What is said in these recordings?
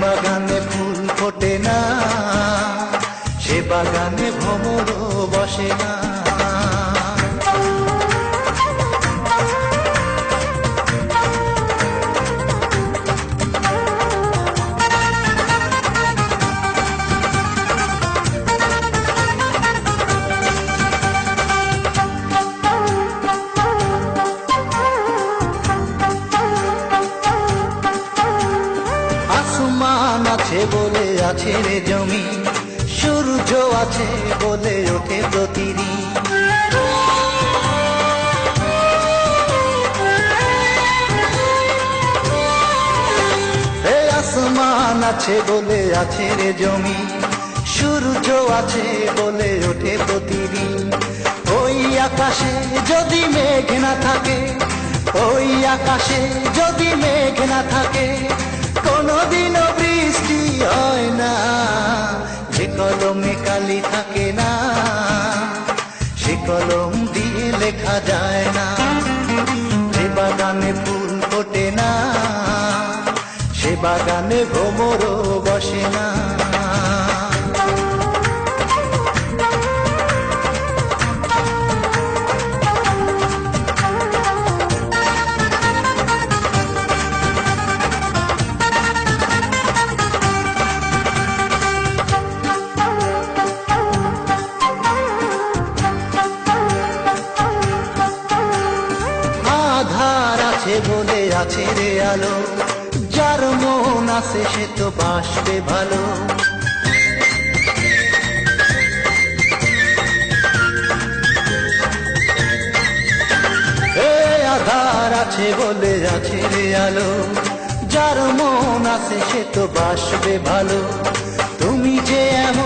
বাগানে ফুল ফোটে না সে বাগানে ভ্রমর বসে না। আসমান আছে বলে আছে রে জমি। সূর্য আছে বলে ওঠে প্রতিদিন। আসমান আছে বলে আছে রে জমি। সূর্য আছে বলে ওঠে প্রতিদিন। ওই আকাশে যদি মেঘ না থাকে, ওই আকাশে যদি মেঘ না থাকে কোনোদিনও বৃষ্টি হয় না, যে কলমে কালি থাকে না, সে কলম দিয়ে লেখা যায় না, যে বাগানে ফুল ফোটে না, সে বাগানে ভ্রমরও বসে না। বলে আছে রে আলো, যার মন আছে সে তো বাসবে ভালো। আধার আছে বলে আছে রে আলো, যার মন আছে সে তো বাসবে ভালো। তুমি যে এমন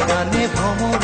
বাগানে ভ্রমরও বসে না